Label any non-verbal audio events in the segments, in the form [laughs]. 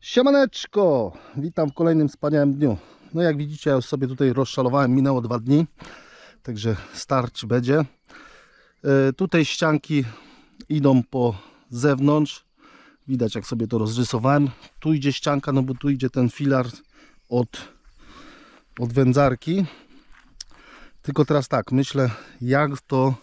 Siemaneczko! Witam w kolejnym wspaniałym dniu. No jak widzicie, ja już sobie tutaj rozszalowałem, minęło dwa dni, także starć będzie. E, tutaj ścianki idą po zewnątrz. Widać jak sobie to rozrysowałem. Tu idzie ścianka, no bo tu idzie ten filar od, od wędzarki. Tylko teraz tak, myślę jak to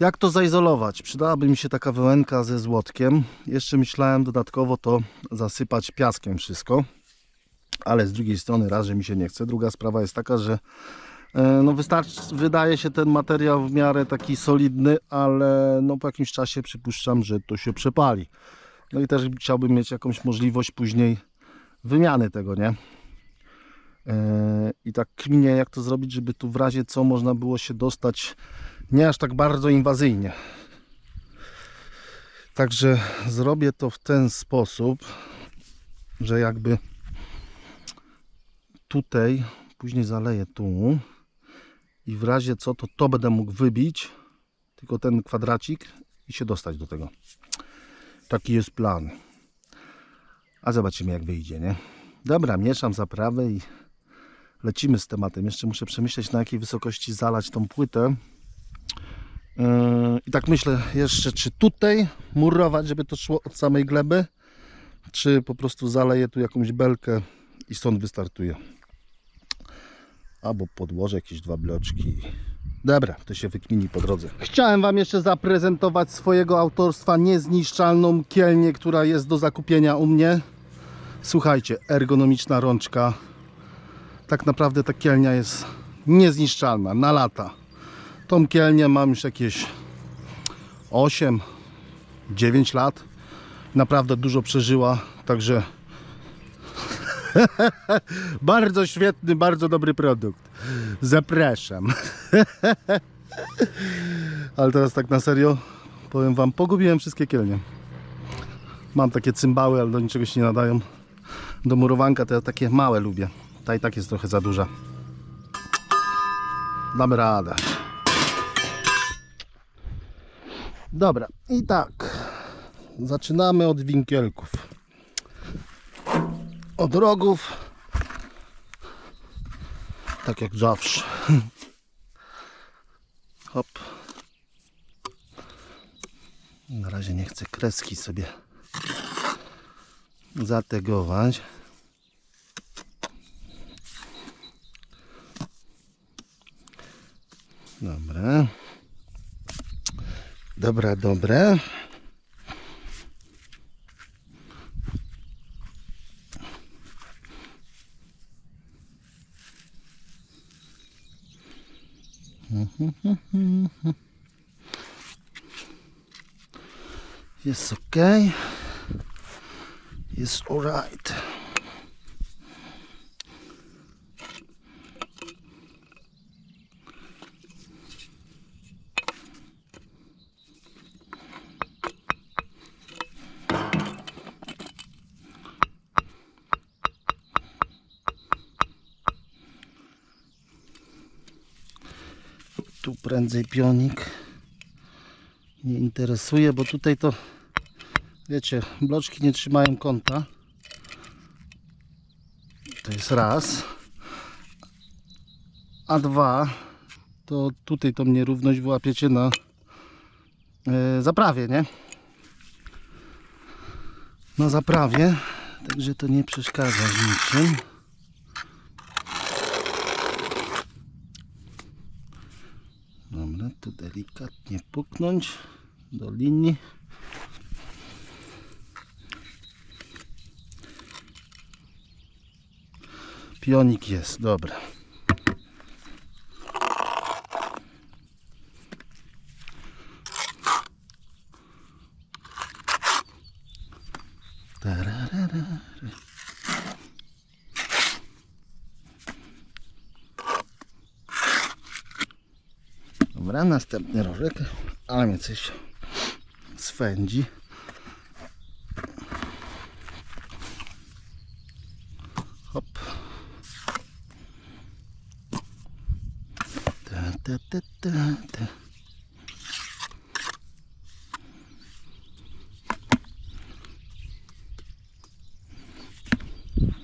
jak to zaizolować? Przydałaby mi się taka wełenka ze złotkiem. Jeszcze myślałem dodatkowo to zasypać piaskiem wszystko. Ale z drugiej strony raz, że mi się nie chce. Druga sprawa jest taka, że e, no wystarczy, wydaje się ten materiał w miarę taki solidny, ale no po jakimś czasie przypuszczam, że to się przepali. No i też chciałbym mieć jakąś możliwość później wymiany tego, nie? E, I tak kminie jak to zrobić, żeby tu w razie co można było się dostać nie aż tak bardzo inwazyjnie. Także zrobię to w ten sposób, że jakby tutaj, później zaleję tu i w razie co to to będę mógł wybić, tylko ten kwadracik i się dostać do tego. Taki jest plan. A zobaczymy jak wyjdzie, nie? Dobra, mieszam zaprawę i lecimy z tematem. Jeszcze muszę przemyśleć na jakiej wysokości zalać tą płytę. Yy, I tak myślę jeszcze, czy tutaj murować, żeby to szło od samej gleby, czy po prostu zaleję tu jakąś belkę i stąd wystartuję. Albo podłożę jakieś dwa bloczki. Dobra, to się wykmini po drodze. Chciałem Wam jeszcze zaprezentować swojego autorstwa niezniszczalną kielnię, która jest do zakupienia u mnie. Słuchajcie, ergonomiczna rączka. Tak naprawdę ta kielnia jest niezniszczalna na lata. Tą kielnię mam już jakieś 8, 9 lat. Naprawdę dużo przeżyła, także [laughs] bardzo świetny, bardzo dobry produkt. Zapraszam. [laughs] Ale teraz tak na serio powiem wam, pogubiłem wszystkie kielnie. Mam takie cymbały, ale do niczego się nie nadają. Do murowanka to ja takie małe lubię. Ta i tak jest trochę za duża. Damy radę. Dobra, i tak. Zaczynamy od winkielków. Od rogów. Tak jak zawsze. [laughs] Hop. Na razie nie chcę kreski sobie zategować. Dobra. Dobra, dobra. Jest ok. Jest alright. Tu prędzej pionik nie interesuje, bo tutaj to wiecie, bloczki nie trzymają kąta. To jest raz. A dwa, to tutaj tą nierówność wyłapiecie na e, zaprawie, nie? Na zaprawie, także to nie przeszkadza w niczym. Tu delikatnie puknąć do linii. Pionik jest, dobra. Dobra, następny rożek, ale mnie coś swędzi. Hop. Ta, ta, ta, ta, ta.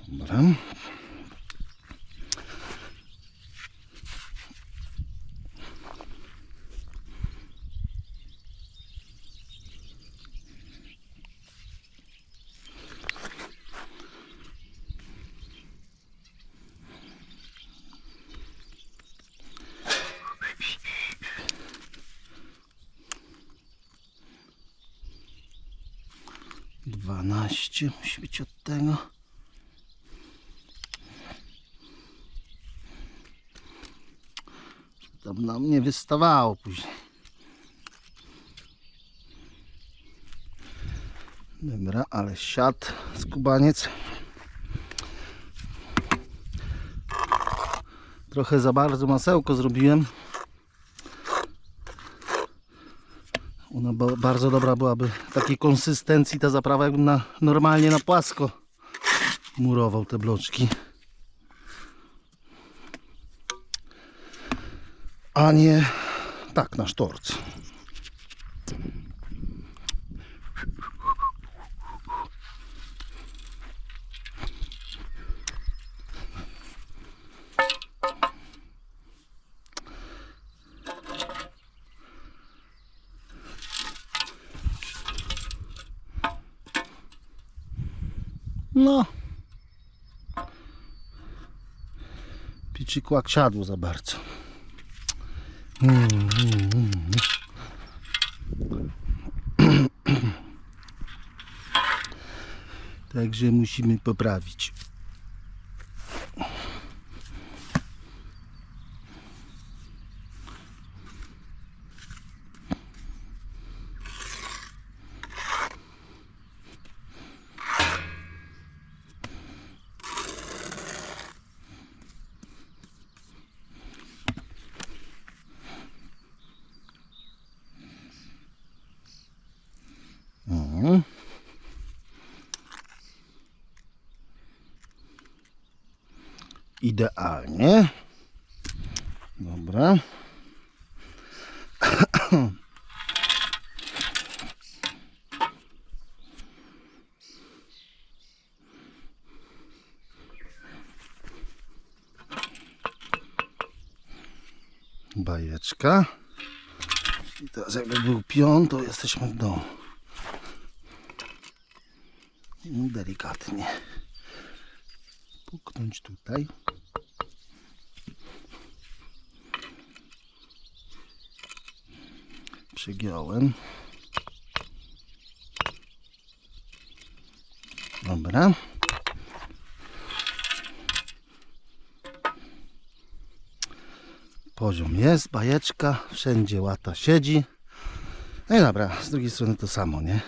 Dobra. Dwanaście musi być od tego. Tam nam nie wystawało później. Dobra, ale siad skubaniec. Trochę za bardzo masełko zrobiłem. Ona ba- bardzo dobra byłaby takiej konsystencji ta zaprawa, jakbym na, normalnie na płasko murował te bloczki. A nie tak na sztorc. No. Piciku jak siadło za bardzo. Także musimy poprawić. Idealnie. Dobra. Bajeczka. I teraz jakby był pion, to jesteśmy w domu. Delikatnie. Puknąć tutaj. Przygiąłem. Dobra. Poziom jest, bajeczka, wszędzie łata siedzi. No i dobra, z drugiej strony to samo, nie?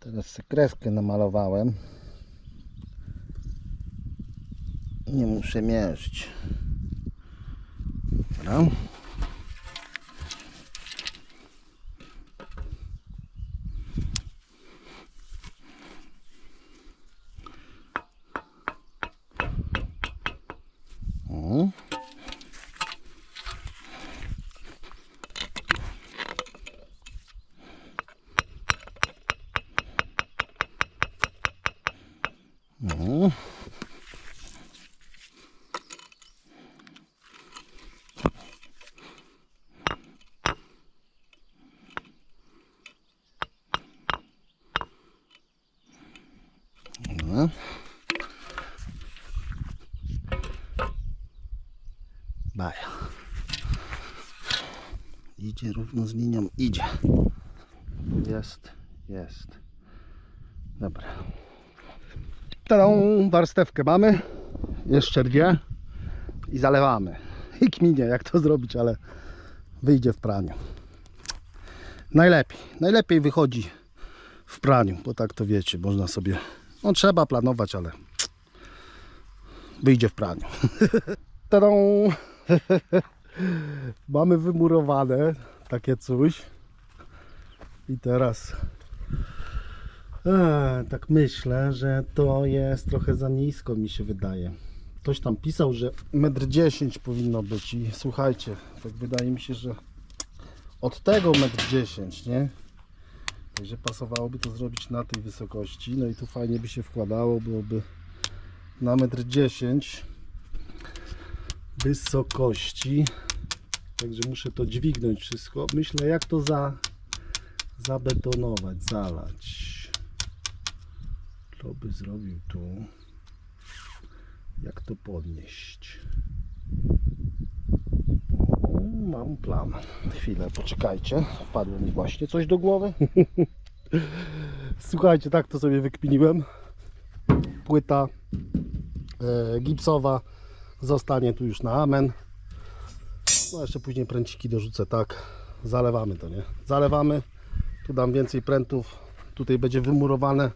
Teraz kreskę namalowałem. Nie muszę mierzyć. Dobra. O. O. Dobra. Baja. Idzie równo z linią, idzie. Jest, jest. Dobra. Tą warstewkę mamy. Jeszcze dwie. I zalewamy. I kminie jak to zrobić, ale wyjdzie w praniu. Najlepiej. Najlepiej wychodzi w praniu, bo tak to wiecie, można sobie. No trzeba planować, ale wyjdzie w praniu. [laughs] Tadą! [laughs] Mamy wymurowane takie coś. I teraz e, tak myślę, że to jest trochę za nisko mi się wydaje. Ktoś tam pisał, że 1,10 m powinno być i słuchajcie, tak wydaje mi się, że od tego 1,10 m, nie? Także pasowałoby to zrobić na tej wysokości. No i tu fajnie by się wkładało, byłoby na metr 10 wysokości. Także muszę to dźwignąć wszystko. Myślę jak to za, zabetonować, zalać. Co by zrobił tu? Jak to podnieść? Mam plan. Chwilę, poczekajcie. Wpadło mi właśnie coś do głowy. [laughs] Słuchajcie, tak to sobie wykminiłem. Płyta e, gipsowa zostanie tu już na amen. No jeszcze później pręciki dorzucę, tak. Zalewamy to, nie? Zalewamy. Tu dam więcej prętów. Tutaj będzie wymurowane.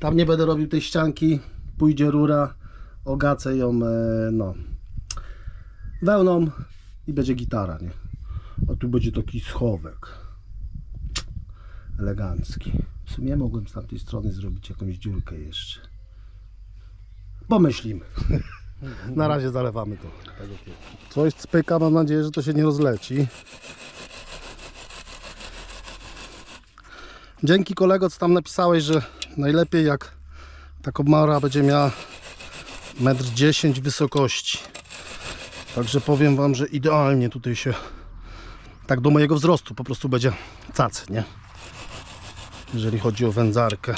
Tam nie będę robił tej ścianki. Pójdzie rura. Ogacę ją, e, no, wełną i będzie gitara, nie? A tu będzie taki schowek. Elegancki. W sumie mogłem z tamtej strony zrobić jakąś dziurkę jeszcze. Pomyślimy. [laughs] Na razie zalewamy to. Coś spyka, mam nadzieję, że to się nie rozleci. Dzięki kolego, co tam napisałeś, że najlepiej jak ta komara będzie miała 1,10 m wysokości. Także powiem Wam, że idealnie tutaj się tak do mojego wzrostu po prostu będzie cacy, nie? Jeżeli chodzi o wędzarkę.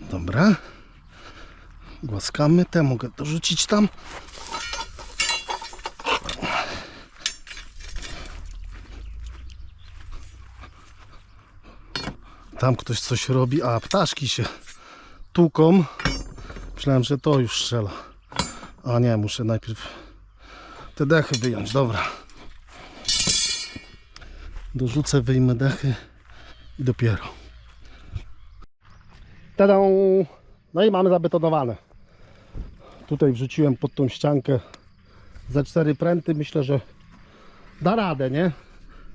Dobra. Głaskamy te, mogę dorzucić tam. Tam ktoś coś robi, a ptaszki się tłuką. Myślałem, że to już strzela. A nie, muszę najpierw te dechy wyjąć. Dobra. Dorzucę, wyjmę dechy i dopiero. Tada! No i mamy zabetonowane. Tutaj wrzuciłem pod tą ściankę za cztery pręty. Myślę, że da radę, nie?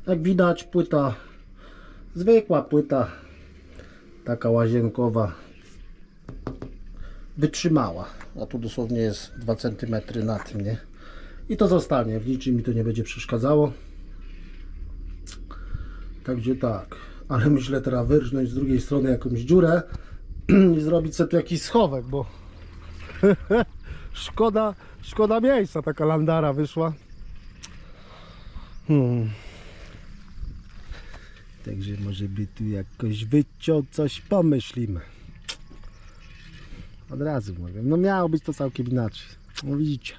Jak widać, płyta zwykła płyta, taka łazienkowa, wytrzymała. A tu dosłownie jest 2 cm na tym, nie? I to zostanie. W niczym mi to nie będzie przeszkadzało. Także tak. Ale myślę teraz wyrżnąć z drugiej strony jakąś dziurę [clears throat] i zrobić sobie tu jakiś schowek, bo [laughs] szkoda, szkoda miejsca. Taka landara wyszła. Hmm. Także może by tu jakoś wyciął coś pomyślimy. Od razu mówię. No miało być to całkiem inaczej. No widzicie.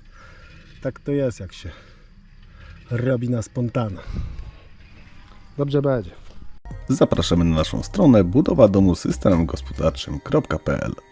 Tak to jest jak się robi na spontana. Dobrze będzie. Zapraszamy na naszą stronę budowa domu systemem gospodarczym.pl